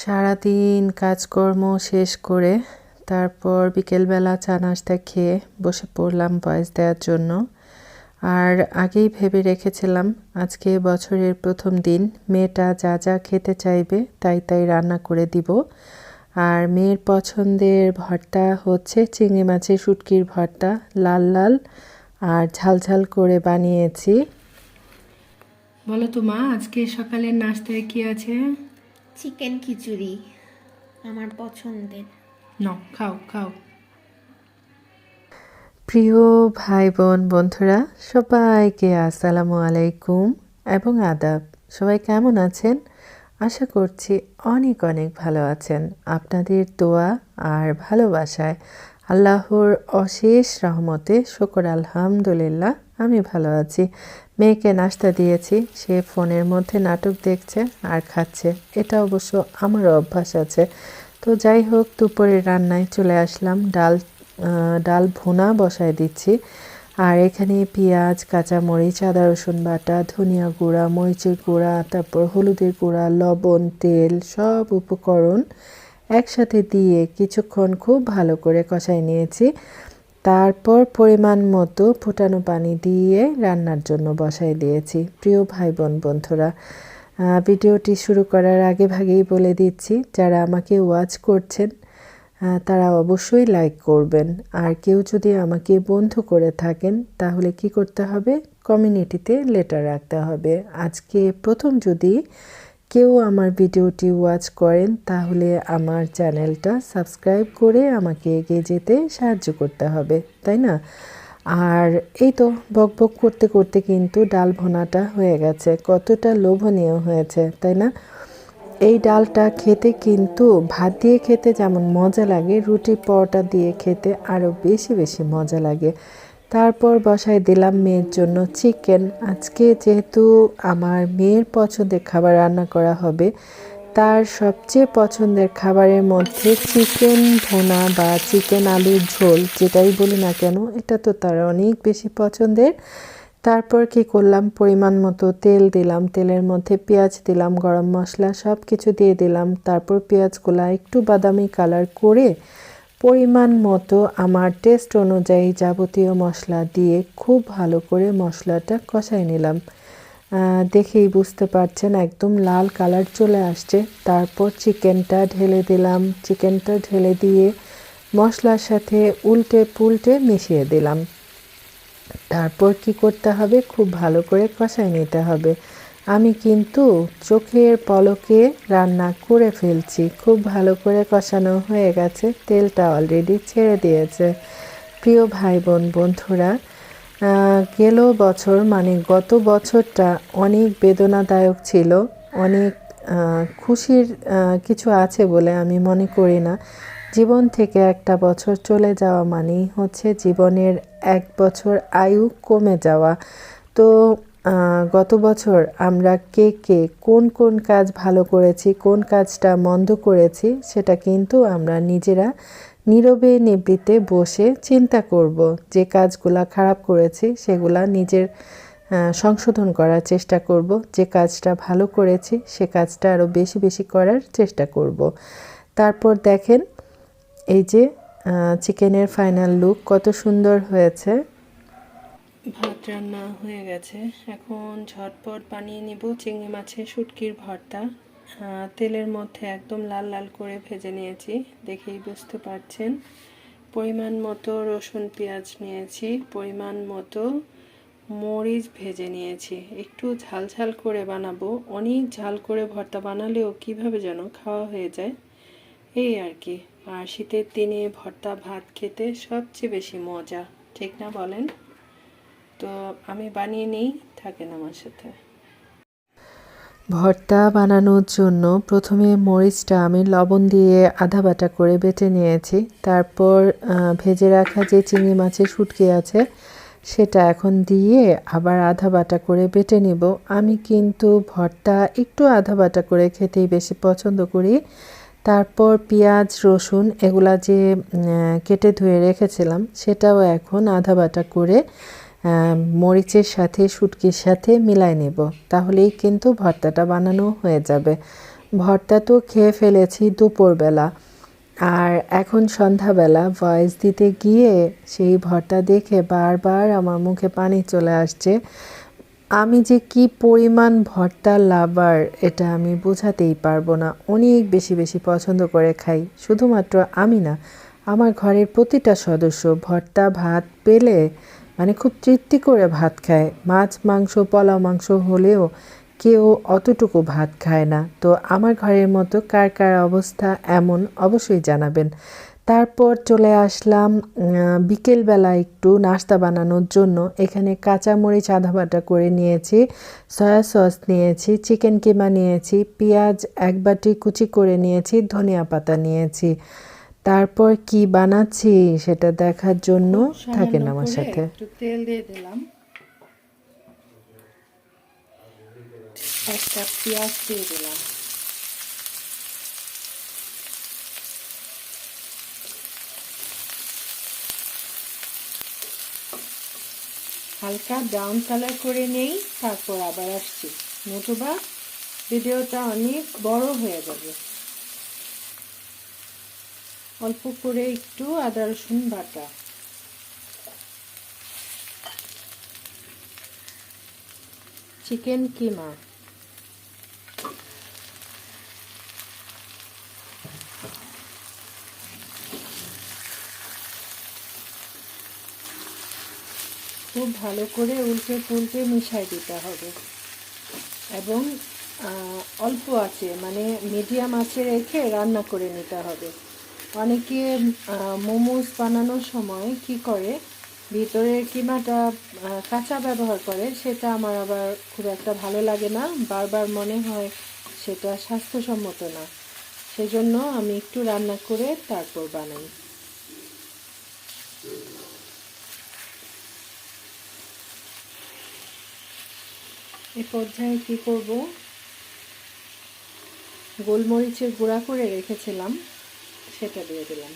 সারাদিন কাজকর্ম শেষ করে তারপর বিকেলবেলা চা নাস্তা খেয়ে বসে পড়লাম ভয়েস দেওয়ার জন্য। আর আগেই ভেবে রেখেছিলাম আজকে বছরের প্রথম দিন, মেয়েটা যা যা খেতে চাইবে তাই তাই রান্না করে দিব। আর মেয়ের পছন্দের ভর্তা হচ্ছে চিংড়ি মাছের শুটকির ভর্তা, লাল লাল আর ঝাল ঝাল করে বানিয়েছি। বলো তো মা, আজকে সকালের নাস্তায় কি আছে? চিকেন খিচুড়ি আমার পছন্দের। ন খাও খাও। প্রিয় ভাই বোন বন্ধুরা সবাইকে আসসালামু আলাইকুম এবং আদাব। সবাই কেমন আছেন? আশা করছি অনেক অনেক ভালো আছেন। আপনাদের দোয়া আর ভালোবাসায় আল্লাহর অশেষ রহমতে শকর আলহামদুলিল্লাহ আমি ভালো আছি। মেয়েকে নাস্তা দিয়েছি, সে ফোনের মধ্যে নাটক দেখছে আর খাচ্ছে। এটা অবশ্য আমারও অভ্যাস আছে। তো যাই হোক দুপুরে রান্নায় চলে আসলাম। ডাল ডাল ভুনা বসায় দিচ্ছি। আর এখানে পেঁয়াজ, কাঁচামরিচ, আদা, রসুন বাটা, ধনিয়া গুঁড়া, মরিচের গুঁড়া, তারপর হলুদের গুঁড়া, লবণ, তেল সব উপকরণ একসাথে দিয়ে কিছুক্ষণ খুব ভালো করে কষাই নিয়েছি। তারপর পরিমাণ মতো ফুটানো পানি দিয়ে রান্নার জন্য বসাই দিয়েছি। প্রিয় ভাই বোন বন্ধুরা ভিডিওটি শুরু করার আগে ভাগেই বলে দিচ্ছি, যারা আমাকে ওয়াচ করছেন তারা অবশ্যই লাইক করবেন। আর কেউ যদি আমাকে বন্ধু করে থাকেন, তাহলে কি করতে হবে? কমিউনিটিতে লেটার রাখতে হবে। আজকে প্রথম যদি কেউ আমার ভিডিওটি ওয়াচ করেন, তাহলে আমার চ্যানেলটা সাবস্ক্রাইব করে আমাকে এগিয়ে যেতে সাহায্য করতে হবে, তাই না? আর এই তো বক বক করতে করতে কিন্তু ডাল ভোনাটা হয়ে গেছে, কতটা লোভনীয় হয়েছে, তাই না? এই ডালটা খেতে কিন্তু ভাত দিয়ে খেতে যেমন মজা লাগে, রুটি পরোটা দিয়ে খেতে আরও বেশি বেশি মজা লাগে। তারপর বসায় দিলাম মেয়ের জন্য চিকেন। আজকে যেহেতু আমার মেয়ের পছন্দের খাবার রান্না করা হবে, তার সবচেয়ে পছন্দের খাবারের মধ্যে চিকেন ভোনা বা চিকেন আলুর ঝোল, যেটাই বলি না কেন, এটা তো তার অনেক বেশি পছন্দের। তারপর কি করলাম? পরিমাণ মতো তেল দিলাম, তেলের মধ্যে পেঁয়াজ দিলাম, গরম মশলা সব কিছু দিয়ে দিলাম। তারপর পেঁয়াজগুলা একটু বাদামি কালার করে পরিমাণ মতো আমার টেস্ট অনুযায়ী যাবতীয় মশলা দিয়ে খুব ভালো করে মশলাটা কষাই নিলাম। দেখেই বুঝতে পারছেন একদম লাল কালার চলে আসছে। তারপর চিকেনটা ঢেলে দিলাম। চিকেনটা ঢেলে দিয়ে মশলার সাথে উল্টে পুল্টে মিশিয়ে দিলাম। তারপর কি করতে হবে? খুব ভালো করে কষাই নিতে হবে। আমি কিন্তু চোখের পলকে রান্না করে ফেলছি। খুব ভালো করে কষানো হয়ে গেছে, তেলটা অলরেডি ছেড়ে দিয়েছে। প্রিয় ভাই বোন বন্ধুরা গেল বছর মানে গত বছরটা অনেক বেদনাদায়ক ছিল, অনেক খুশির কিছু আছে বলে আমি মনে করি না। জীবন থেকে একটা বছর চলে যাওয়া মানেই হচ্ছে জীবনের এক বছর আয়ু কমে যাওয়া। তো গত বছর আমরা কে কে কোন কোন কাজ ভালো করেছি, কোন কাজটা মন্দ করেছি, সেটা কিন্তু আমরা নিজেরা নীরবে নিবৃত্তে বসে চিন্তা করব। যে কাজগুলা খারাপ করেছি, সেগুলা নিজের সংশোধন করার চেষ্টা করব। যে কাজটা ভালো করেছি, সে কাজটা আরও বেশি বেশি করার চেষ্টা করব। তারপর দেখেন, এই যে চিকেনের ফাইনাল লুক কত সুন্দর হয়েছে। ভাত রান্না হয়ে গেছে। এখন ঝটপট বানিয়ে নিব চিংড়ি মাছের শুটকির ভর্তা। তেলের মধ্যে একদম লাল লাল করে ভেজে নিয়েছি, দেখেই বুঝতে পারছেন। পরিমাণ মতো রসুন, পেঁয়াজ নিয়েছি, পরিমাণ মতো মরিচ ভেজে নিয়েছি। একটু ঝাল ঝাল করে বানাবো। অনেক ঝাল করে ভর্তা বানালেও কীভাবে যেন খাওয়া হয়ে যায়, এই আর কি। আর শীতের দিনে ভর্তা, ভাত খেতে সবচেয়ে বেশি মজা, ঠিক না বলেন? তো আমি বানিয়ে নিই, থাকেন আমার সাথে। ভর্তা বানানোর জন্য প্রথমে মরিচটা আমি লবণ দিয়ে আধা বাটা করে বেটে নিয়েছি। তারপর ভেজে রাখা যে চিংড়ি মাছের শুটকি আছে, সেটা এখন দিয়ে আবার আধা বাটা করে বেটে নিব। আমি কিন্তু ভর্তা একটু আধা বাটা করে খেতেই বেশি পছন্দ করি। তারপর পেঁয়াজ, রসুন এগুলা যে কেটে ধুয়ে রেখেছিলাম, সেটাও এখন আধা বাটা করে মরিচের সাথে, শুটকির সাথে মিলাই নেব। তাহলেই কিন্তু ভর্তাটা বানানো হয়ে যাবে। ভর্তা তো খেয়ে ফেলেছি দুপুরবেলা। আর এখন সন্ধ্যাবেলা ভয়েস দিতে গিয়ে সেই ভর্তা দেখে বারবার আমার মুখে পানি চলে আসছে। আমি যে কি পরিমাণ ভর্তা লাভার, এটা আমি বোঝাতেই পারব না। অনেক বেশি বেশি পছন্দ করে খাই। শুধুমাত্র আমি না, আমার ঘরের প্রতিটা সদস্য ভর্তা, ভাত পেলে মানে খুব তৃপ্তি করে ভাত খায়। মাছ, মাংস, পোলাও, মাংস হলেও কেউ অতটুকু ভাত খায় না। তো আমার ঘরের মতো কার কার অবস্থা এমন অবশ্যই জানাবেন। তারপর চলে আসলাম বিকেলবেলা একটু নাস্তা বানানোর জন্য। এখানে কাঁচামরিচ আধা বাটা করে নিয়েছি, সয়া সস নিয়েছি, চিকেন কিমা নিয়েছি, পেঁয়াজ এক বাটি কুচি করে নিয়েছি, ধনিয়া পাতা নিয়েছি। তারপর কি বানাচ্ছি সেটা দেখার জন্য থাকেন আমার সাথে। একটু তেল দিয়ে দিলাম। একটা পেঁয়াজ দিয়ে দিলাম। হালকা ব্রাউন কালার করে নেই তারপর আবার আসছি। নতুবা ভিডিওটা অনেক বড় হয়ে যাবে। অল্প করে একটু আদা, রসুন বাটা। চিকেন কিমা। খুব ভালো করে উল্টে পুল্টে মিশাই দিতে হবে। এবং অল্প আছে মানে মিডিয়াম আছে রেখে রান্না করে নিতে হবে। অনেকে মোমোস বানানোর সময় কি করে? ভিতরের কিমাটা কাঁচা ব্যবহার করে, সেটা আমার আবার খুব একটা ভালো লাগে না। বারবার মনে হয় সেটা স্বাস্থ্যসম্মত না। সেজন্য আমি একটু রান্না করে তারপর বানাই। এ পর্যায়ে কি করব? গোলমরিচের গুঁড়া করে রেখেছিলাম। সেটা দিয়ে দিলাম।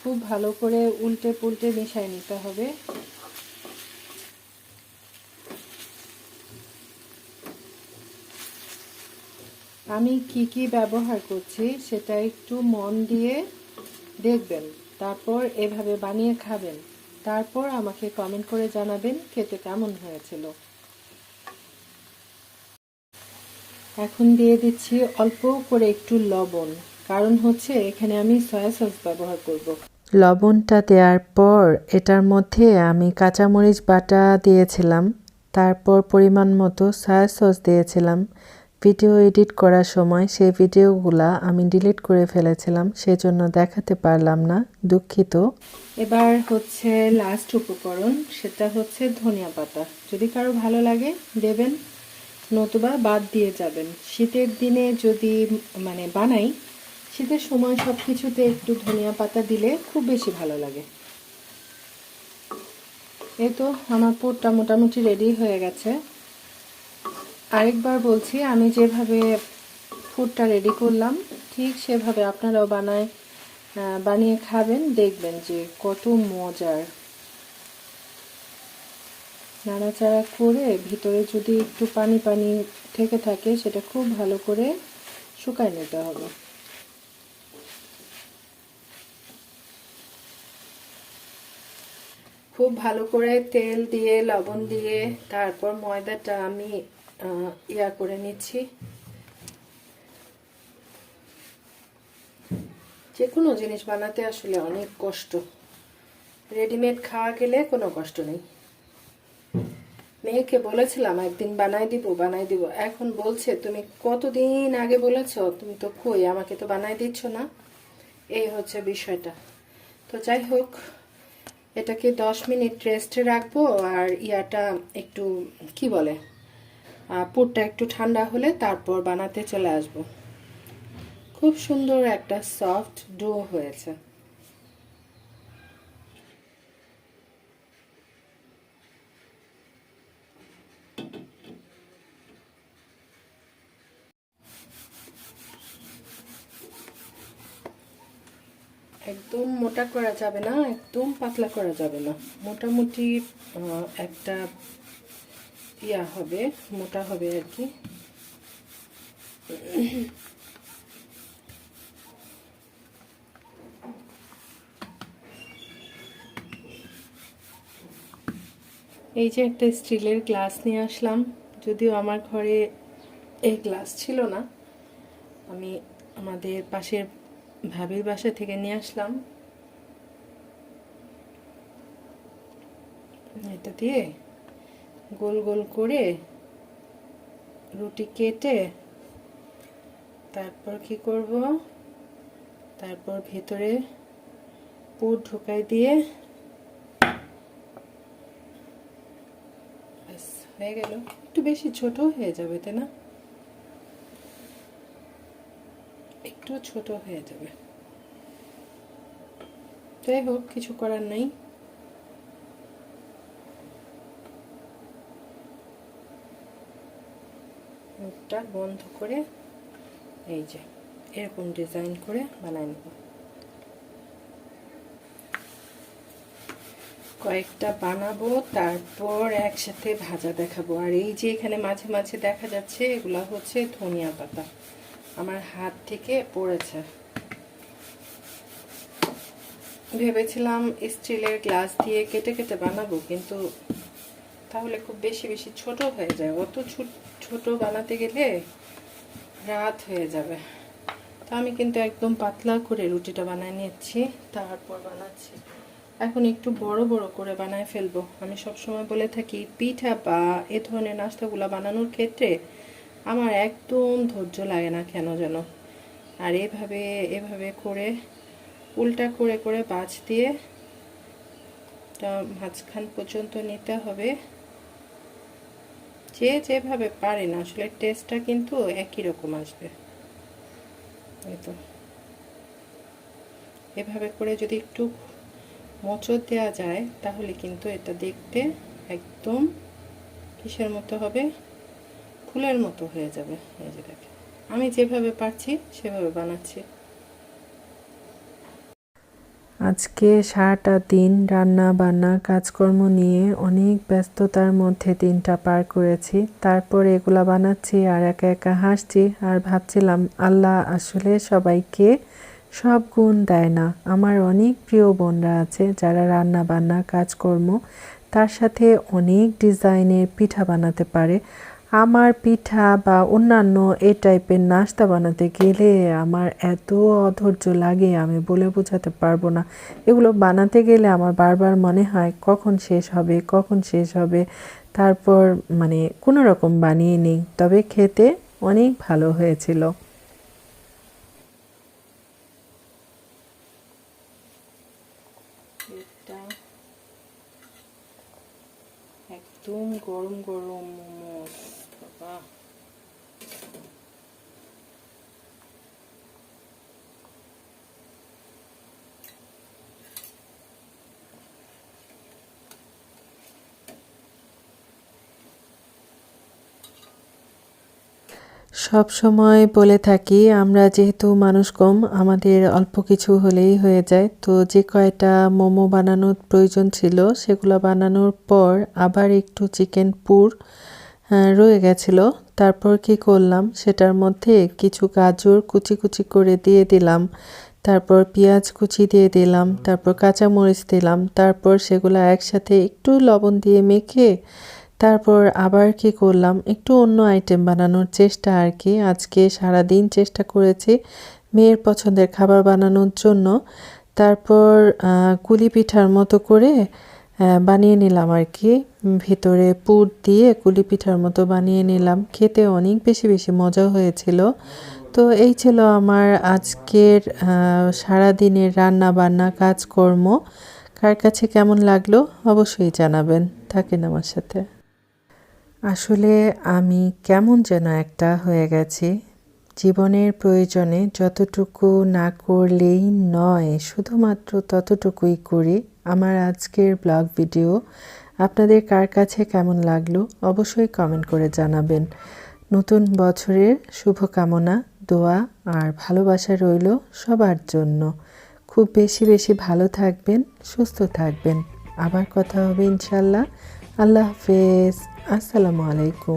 খুব ভালো করে উল্টে পুল্টে মিশাই নিতে হবে। আমি কি কি ব্যবহার করছি সেটা একটু মন দিয়ে দেখবেন, তারপর এভাবে বানিয়ে খাবেন। তারপর আমাকে কমেন্ট করে জানাবেন খেতে কেমন হয়েছিল। এখন দিয়ে দিচ্ছি অল্প করে একটু লবণ। কারণ হচ্ছে এখানে আমি সয়া সস ব্যবহার করব। লবণটা দেওয়ার পর এটার মধ্যে আমি কাঁচামরিচ বাটা দিয়েছিলাম। তারপর পরিমাণ মতো সয়া সস দিয়েছিলাম। ভিডিও এডিট করার সময় সেই ভিডিওগুলা আমি ডিলিট করে ফেলেছিলাম সেজন্য দেখাতে পারলাম না দুঃখিত। এবার হচ্ছে লাস্ট উপকরণ সেটা হচ্ছে ধনিয়া পাতা। যদি কারও ভালো লাগে দেবেন। নতুবা বাদ দিয়ে যাবেন। শীতের দিনে যদি মানে বানাই, শীতের সময় সব কিছুতে একটু ধনিয়া পাতা দিলে খুব বেশি ভালো লাগে। এই তো আমার পুরটা মোটামুটি রেডি হয়ে গেছে। আরেকবার বলছি, আমি যেভাবে ফুডটা রেডি করলাম, ঠিক সেভাবে আপনারাও বানায় বানিয়ে খাবেন, দেখবেন যে কত মজার। নাড়াচাড়া করে ভিতরে যদি একটু পানি পানি থেকে থাকে, সেটা খুব ভালো করে শুকায় নিতে হবে। খুব ভালো করে তেল দিয়ে, লবণ দিয়ে, তারপর ময়দাটা আমি ইয়া করে নিচ্ছি। যে কোনো জিনিস বানাতে আসলে অনেক কষ্ট। রেডিমেড খাওয়া গেলে কোনো কষ্ট নেই। মেয়েকে বলেছিলাম, একদিন বানাই দিব বানাই দিব। এখন বলছে, তুমি কতদিন আগে বলেছ? তুমি তো কই, আমাকে তো বানাই দিচ্ছ না। এই হচ্ছে বিষয়টা। তো যাই হোক এটাকে দশ মিনিট রেস্টে রাখব? আর ইয়াটা একটু, কি বলে পুরটা একটু ঠান্ডা হলে তারপর বানাতে চলে আসব। খুব সুন্দর একটা সফট ডো হয়েছে। একদম মোটা করা যাবে না, একদম পাতলা করা যাবে না। মোটামুটি একটা ইয়া হবে, মোটা হবে আর কি। এই যে একটা স্টিলের গ্লাস নিয়ে আসলাম, যদিও আমার ঘরে এই গ্লাস ছিল না। আমি আমাদের পাশের ভাবির বাসা থেকে নিয়ে আসলাম। এটা দিয়ে গোল গোল করে রুটি কেটে তারপর কি করব? তারপর ভেতরে পুর ঢোকাই দিয়ে হয়ে গেল। একটু বেশি ছোট হয়ে যাবে, তাই না? একটু ছোট হয়ে যাবে। যাই হোক, কিছু করার নাই। মুখটা বন্ধ করে এই যে, এরকম ডিজাইন করে বানাই নেব। কয়েকটা বানাবো, তারপর একসাথে ভাজা দেখাবো। আর এই যে এখানে মাঝে মাঝে দেখা যাচ্ছে, এগুলা হচ্ছে ধনিয়া পাতা। আমার হাত থেকে পড়েছে। ভেবেছিলাম স্টিলের গ্লাস দিয়ে কেটে কেটে বানাবো, কিন্তু তাহলে খুব বেশি বেশি ছোট হয়ে যায়। অত ছোট বানাতে গেলে রাত হয়ে যাবে। তো আমি কিন্তু একদম পাতলা করে রুটিটা বানায় নিচ্ছি, তারপর বানাচ্ছি। এখন একটু বড় বড় করে বানায় ফেলব। আমি সবসময় বলে থাকি, পিঠা বা এ ধরনের নাস্তাগুলো বানানোর ক্ষেত্রে আমার একদম ধৈর্য লাগে না কেন যেন। আর এভাবে এভাবে করে, উল্টা করে করে বাজ দিয়ে মাঝখান পর্যন্ত নিতে হবে। যে যেভাবে পারে না, আসলে টেস্টটা কিন্তু একই রকম আসবে। তো। এভাবে করে যদি একটু মোচড় দেওয়া যায়, তাহলে কিন্তু এটা দেখতে একদম কিসের মতো হবে? ফুলের মতো হয়ে যাবে। এই যে দেখেন। আমি যেভাবে পারছি, সেভাবে বানাচ্ছি। আজকে সারাটা দিন রান্না, বান্না, কাজকর্ম নিয়ে অনেক ব্যস্ততার মধ্যে দিনটা পার করেছি। তারপর এগুলা বানাচ্ছি আর একা একা হাসছি আর ভাবছিলাম, আল্লাহ আসলে সবাইকে সব গুণ দেয় না। আমার অনেক প্রিয় বোনরা আছে যারা রান্না, বান্না, কাজকর্ম, তার সাথে অনেক ডিজাইনের পিঠা বানাতে পারে। আমার পিঠা বা অন্যান্য এই টাইপের নাস্তা বানাতে গেলে আমার এত অধৈর্য লাগে, আমি বলে বোঝাতে পারব না। এগুলো বানাতে গেলে আমার বারবার মনে হয় কখন শেষ হবে, কখন শেষ হবে। তারপর মানে কোনো রকম বানিয়ে নিই, তবে খেতে অনেক ভালো হয়েছিল। একদম গরম গরম মোমোস। সব সময় বলে থাকি, আমরা যেহেতু মানুষ কম, আমাদের অল্প কিছু হলেই হয়ে যায়। তো যে কয়টা মোমো বানানোর প্রয়োজন ছিল, সেগুলো বানানোর পর আবার একটু চিকেন পুর রয়ে গেছিল। তারপর কি করলাম? সেটার মধ্যে কিছু গাজর কুচি কুচি করে দিয়ে দিলাম। তারপর পেঁয়াজ কুচি দিয়ে দিলাম। তারপর কাঁচামরিচ দিলাম। তারপর সেগুলো একসাথে একটু লবণ দিয়ে মেখে তারপর আবার কি করলাম? একটু অন্য আইটেম বানানোর চেষ্টা আর কি। আজকে সারা দিন চেষ্টা করেছি মেয়ের পছন্দের খাবার বানানোর জন্য। তারপর কুলি পিঠার মতো করে বানিয়ে নিলাম আর কি। ভিতরে পুর দিয়ে কুলি পিঠার মতো বানিয়ে নিলাম। খেতে অনেক বেশি বেশি মজা হয়েছিল। তো এই ছিল আমার আজকের সারা দিনের রান্না বান্না কাজকর্ম। কার কাছে কেমন লাগল অবশ্যই জানাবেন। থাকেন আমার সাথে। আসলে আমি কেমন যেন একটা হয়ে গেছি। জীবনের প্রয়োজনে যতটুকু না করলেই নয়, শুধুমাত্র ততটুকুই করি। আমার আজকের ব্লগ ভিডিও আপনাদের কার কাছে কেমন লাগল অবশ্যই কমেন্ট করে জানাবেন। নতুন বছরের শুভকামনা, দোয়া আর ভালোবাসা রইল সবার জন্য। খুব বেশি বেশি ভালো থাকবেন, সুস্থ থাকবেন। আবার কথা হবে ইনশাল্লাহ। আল্লাহ হাফেজ। আসসালামু আলাইকুম।